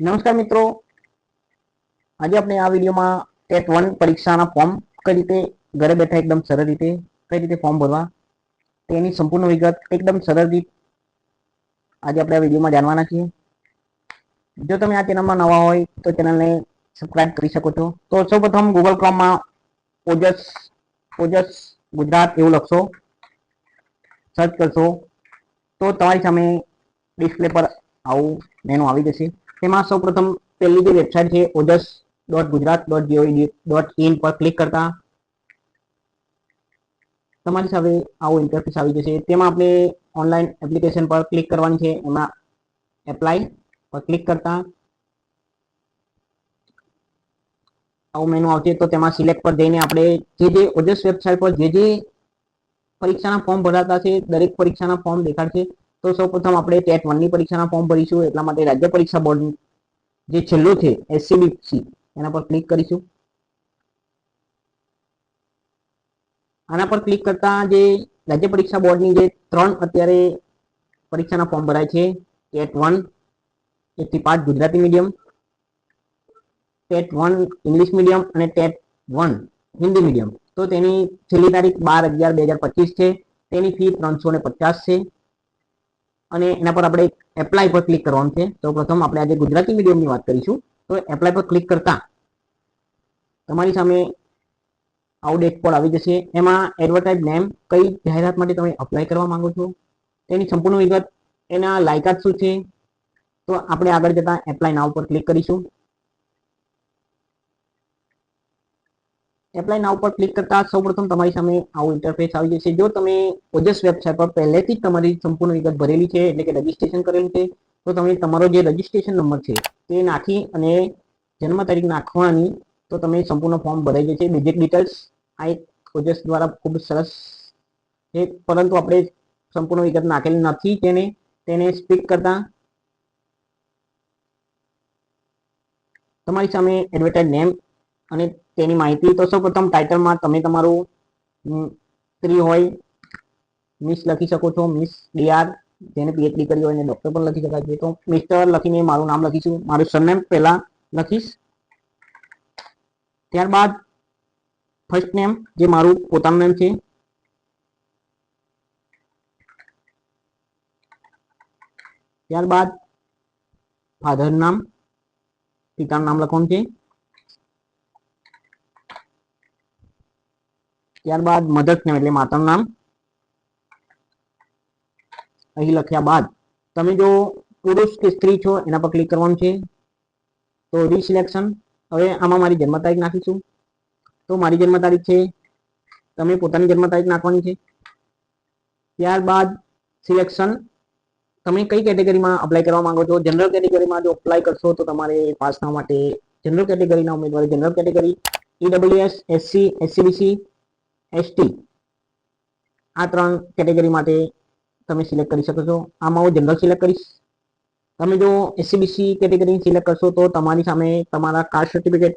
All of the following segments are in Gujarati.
નમસ્કાર મિત્રો. આજે આપણે આ વિડીયોમાં ટેટ વન પરીક્ષાના ફોર્મ કઈ રીતે ઘરે બેઠા એકદમ સરળ રીતે, કઈ રીતે ફોર્મ ભરવા, તેની સંપૂર્ણ વિગત એકદમ સરળ રીત આજે આપણે આ વિડીયોમાં જાણવાના છીએ. જો તમે આ ચેનલમાં નવા હોય તો ચેનલને સબસ્ક્રાઇબ કરી શકો છો. તો સૌપ્રથમ ગૂગલ ક્રોમમાં ઓજસ ઓજસ ગુજરાત એવું લખશો. સર્ચ કરશો. તો તમારી સામે ડિસ્પ્લે પર આવું મેનુ આવી જશે. તેમાં સૌપ્રથમ પહેલી જે વેબસાઇટ છે Ojas dot Gujarat dot GOV dot in પર ક્લિક કરતા તમારી સામે આવું ઇન્ટરફેસ આવી જશે. તેમાં આપણે ઓનલાઈન એપ્લિકેશન પર ક્લિક કરવાની છે. એમાં એપ્લાય પર ક્લિક કરતા આવું મેનુ આવશે. તો તેમાં સિલેક્ટ પર જઈને આપણે જે જે ઓજસ વેબસાઇટ પર જે જે પરીક્ષાના ફોર્મ ભરાતા છે, દરેક પરીક્ષાના ફોર્મ દેખાડશે. તો સૌપ્રથમ આપણે ટેટ વનની પરીક્ષાના ફોર્મ ભરીશું, એટલા માટે રાજ્ય પરીક્ષા બોર્ડ જે છેલ્લું છે એસસીબીસી એના પર ક્લિક કરીશું. આના પર ક્લિક કરતા જે રાજ્ય પરીક્ષા બોર્ડની જે ત્રણ અત્યારે પરીક્ષાના ફોર્મ ભરાય છે, ટેટ વન એકથી પાંચ Gujarati medium TET one English medium અને ટેટ વન હિન્દી મીડિયમ તો તેની છેલ્લી તારીખ બાર અગિયાર બે હજાર પચીસ છે, તેની ફી ત્રણસો ને પચાસ છે. અને એના પર આપણે એપ્લાય પર ક્લિક કરવાનું છે. તો પ્રથમ આપણે આજે ગુજરાતી મીડિયમની વાત કરીશું. તો એપ્લાય પર ક્લિક કરતા તમારી સામે આવું ડેશબોર્ડ આવી જશે. એમાં એડવર્ટાઇઝ નેમ કઈ જાહેરાત માટે તમે અપ્લાય કરવા માંગો છો, તેની સંપૂર્ણ વિગત, એના લાયકાત શું છે, તો આપણે આગળ જતા એપ્લાય નાવ પર ક્લિક કરીશું. એપ્લાય ના પર ક્લિક કરતા સૌપ્રથમ તમારી સામે આવું ઇન્ટરફેસ આવી જશે. જો તમે ઓજસ વેબસાઇટ પર પહેલેથી જ તમારી સંપૂર્ણ વિગત ભરેલી છે, એટલે કે રજીસ્ટ્રેશન કરેલું છે, તો તમે તમારો જે રજીસ્ટ્રેશન નંબર છે, તે નાખી અને જન્મ તારીખ નાખવાની, તો તમે સંપૂર્ણ ફોર્મ ભરાઈ જશે. બેઝિક ડિટેલ્સ આ એક ઓજસ દ્વારા ખૂબ સરસ છે, પરંતુ આપણે સંપૂર્ણ વિગત નાખેલી નથી તેને તેને સ્પીક કરતા તમારી સામે એડવર્ટાઇઝ નેમ અને તેની માહિતી તો સૌપ્રથમ ટાઇટલમાં તમે તમારું સ્ત્રી હોય મિસ લખી શકો છો મિસ ડીઆર જેને પીએચડી કરી હોય એને ડોક્ટર પણ લખી શકાય છે. તો મિસ્ટર લખીને મારું નામ લખીશું. મારું સરનેમ પહેલા લખીશ. ત્યારબાદ ફર્સ્ટ નેમ જે મારું પોતાનું નેમ છે. ત્યારબાદ ફાધર નામ, પિતાનું નામ લખવાનું છે. ત્યારબાદ મધક નામ એટલે માતાનું નામ અહીં લખ્યા બાદ. તમે જો પુરુષ કે સ્ત્રી છો, એના પર ક્લિક કરવાનું છે. તો રિસિલેક્શન હવે આમાં મારી જન્મ તારીખ નાખીશું. તો મારી જન્મ તારીખ છે. તમે પોતાની જન્મ તારીખ નાખવાની છે. ત્યારબાદ સિલેક્શન તમે કઈ કેટેગરીમાં અપ્લાય કરવા માંગો છો? જનરલ કેટેગરીમાં જો અપ્લાય કરશો તો તમારે પાસ થવા માટે જનરલ કેટેગરીના ઉમેદવાર general category EWS SC SCBC ST આ ત્રણ કેટેગરી માટે તમે સિલેક્ટ કરી શકો છો. આમાં હું જનરલ સિલેક્ટ કરીશ. તમે જો એસસીબીસી કેટેગરી સિલેક્ટ કરશો તો તમારી સામે તમારા કાસ્ટ સર્ટિફિકેટ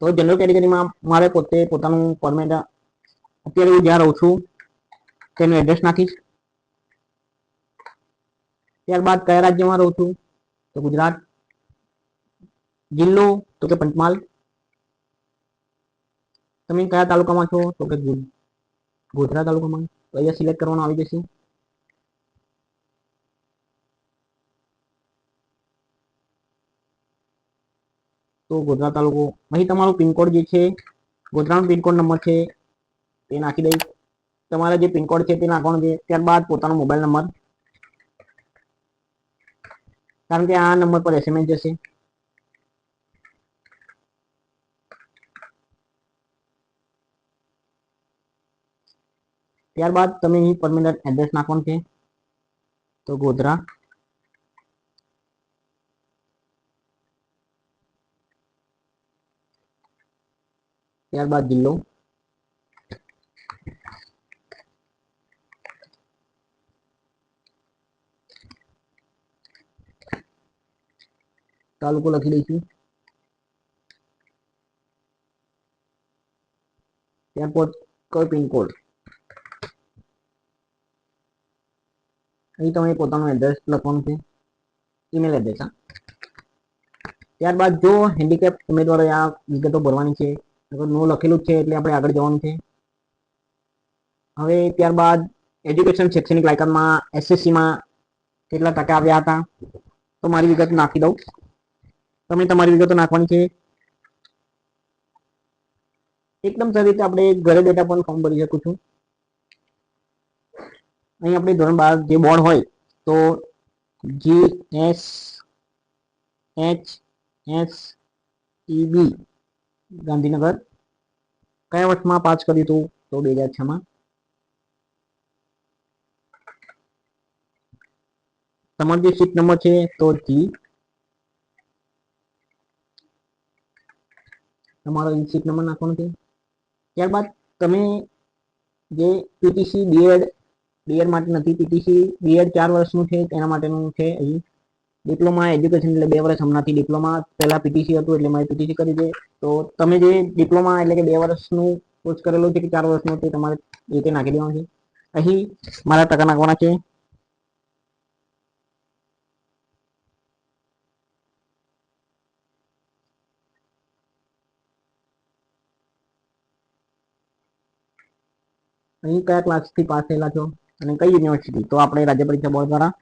તો જનરલ કેટેગરીમાં મારે પોતે પોતાનું ફોર્મેટ અત્યારે હું જ્યાં રહું છું, તેનું એડ્રેસ નાખીશ. ત્યારબાદ કયા રાજ્યમાં રહું છું? તો ગુજરાત. જિલ્લો, તો કે પંચમહાલ. તમે કયા તાલુકામાં છો? તો કે ગોધરા તાલુકામાં. તો અહીંયા સિલેક્ટ કરવાનું આવી જશે. તો ગોધરા તાલુકો અહીં તમારો પિનકોડ જે છે, ગોધરાનો પિનકોડ નંબર છે, તે નાખી દઈશ. તમારા જે પિનકોડ છે, તે નાખવાનો છે. ત્યારબાદ પોતાનો મોબાઈલ નંબર. કારણ કે આ નંબર પર એસએમએસ જશે. ત્યારબાદ તમે અહીં પરમેનન્ટ એડ્રેસ નાખવાનું છે. તો ગોધરા. ત્યારબાદ જિલ્લો. તાલુકો લખી દઈશું. ત્યારબાદ કયો પિનકોડ. અહીં તમે પોતાનું એડ્રેસ લખવાનું છે. ઈમેલ એડ્રેસ હા. ત્યારબાદ જો હેન્ડીકેપ ઉમેદવારો આ વિગતો ભરવાની છે, અગર નો લખેલું જ છે એટલે આપણે આગળ જવાનું છે. હવે ત્યારબાદ એજ્યુકેશન શૈક્ષણિક લાયકાતમાં એસએસસીમાં કેટલા ટકા આવ્યા હતા, તો મારી વિગત નાખી દઉં. તમે તમારી વિગતો નાખવાની છે. એકદમ સારી રીતે આપણે ઘરે બેઠા પણ ફોર્મ ભરી શકું છું. અહીં આપણે ધોરણ બાર જે બોર્ડ હોય તો G S H S EB Gandhinagar કયા વર્ષમાં પાસ કર્યું હતું તો બે હજાર છમાં તમારો જે સીટ નંબર છે તો જી તમારો સીટ નંબર નાખવાનો છે ત્યારબાદ તમે જે પીટીસી બીએડ બીએડ માટે નથી પીટીસી બીએડ ચાર વર્ષનું છે, તેના માટેનું છે અહીં. ડિપ્લોમા એજ્યુકેશન એટલે બે વર્ષ હમણાંથી ડિપ્લોમા પહેલાં પીટીસી હતું એટલે મારે પીટીસી કરી છે. તો તમે જે ડિપ્લોમા એટલે કે બે વર્ષનું કોર્સ કરેલો છે કે ચાર વર્ષનો તે તમારે રીતે નાખી દેવાનું છે. અહીં મારા ટકા નાખવાના છે. અહીં કયા ક્લાસથી પાસ થયેલા છો? અને કઈ યુનિવર્સિટી તો આપણે રાજ્ય પરીક્ષા બોર્ડ દ્વારા?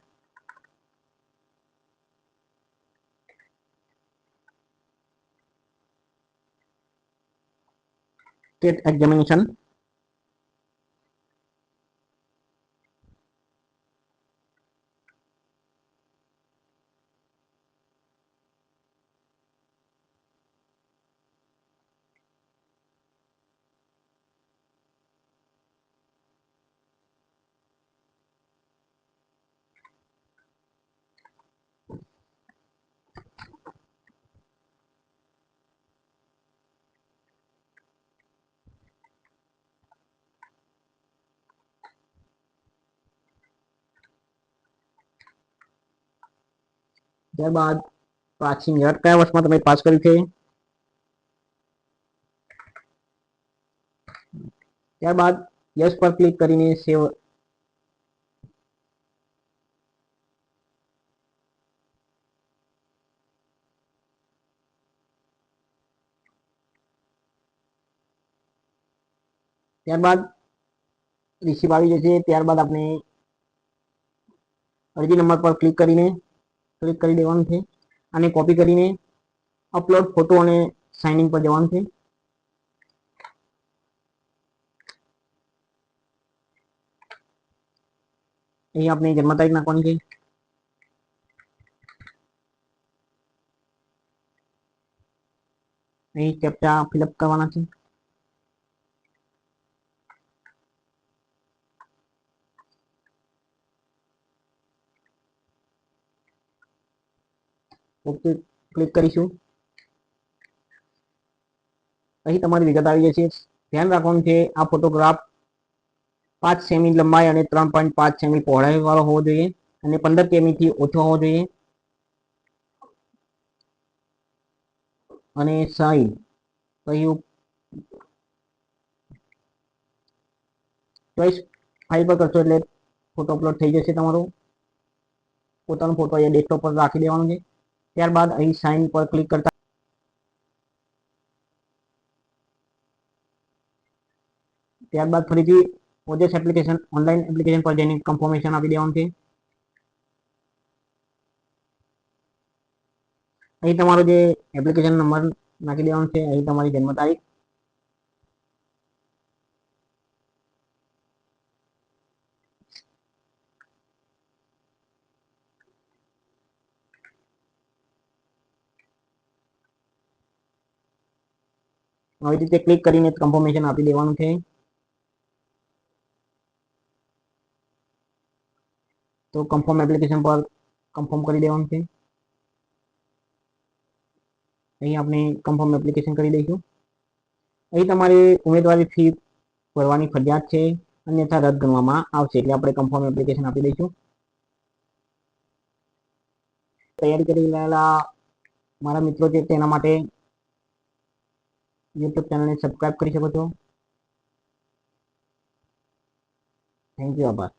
સ્ટેટ એક્ઝામિનેશન ત્યારબાદ પ્રાચીન યર કયા વર્ષમાં તમે પાસ કર્યું છે? ત્યારબાદ યસ પર ક્લિક કરીને સેવ ત્યારબાદ રિસીવ આવી જશે. ત્યારબાદ આપણે અરજી નંબર પર ક્લિક કરીને ક્લિક કરી દેવાનું છે અને કોપી કરીને અપલોડ ફોટો અને સાઇનિંગ પર જવાનું છે. અહીં આપણે જન્મ તારીખ નાખવાની છે. અહીં કેપ્ચા ફિલઅપ કરવાના છે. ઓકે ક્લિક કરીશું. અહીં તમારી વિગત આવી જશે ધ્યાન રાખવાનું છે, આ ફોટોગ્રાફ પાંચ સેમી લંબાઈ અને ત્રણ પોઈન્ટ પાંચ સેમી પહોળાઈ વાળો હોવો જોઈએ અને પંદર કેમીથી ઓછો હોવો જોઈએ. અને સાઈઝ કહ્યું ચોઈસ ફાઇલ પર કરશો એટલે ફોટો અપલોડ થઈ જશે તમારો. પોતાનો ફોટો અહીંયા ડેસ્કટોપ પર રાખી દેવાનો છે. ત્યારબાદ અહીં સાઇન પર ક્લિક કરતા ત્યારબાદ ફરીથી ઓજેસ એપ્લિકેશન ઓનલાઈન એપ્લિકેશન પર જઈને કન્ફર્મેશન આપી દેવાનું છે. અહીં તમારો જે એપ્લિકેશન નંબર નાખી દેવાનો છે, અહીં તમારી જન્મ તારીખ આવી રીતે ક્લિક કરીને કન્ફર્મેશન આપી દેવાનું છે. તો કન્ફર્મ એપ્લિકેશન પર કન્ફર્મ કરી દેવાનું છે. અહીં આપણે કન્ફર્મ એપ્લિકેશન કરી દઈશું. અહીં તમારે ઉમેદવારી ફી ભરવાની ફરજિયાત છે અન્યથા રદ ગણવામાં આવશે, એટલે આપણે કન્ફર્મ એપ્લિકેશન આપી દઈશું. તૈયારી કરી રહેલા મારા મિત્રો છે, તેના માટે યુટ્યુબ ચેનલને સબસ્ક્રાઇબ કરી શકો છો. થેન્ક યુ આભાર.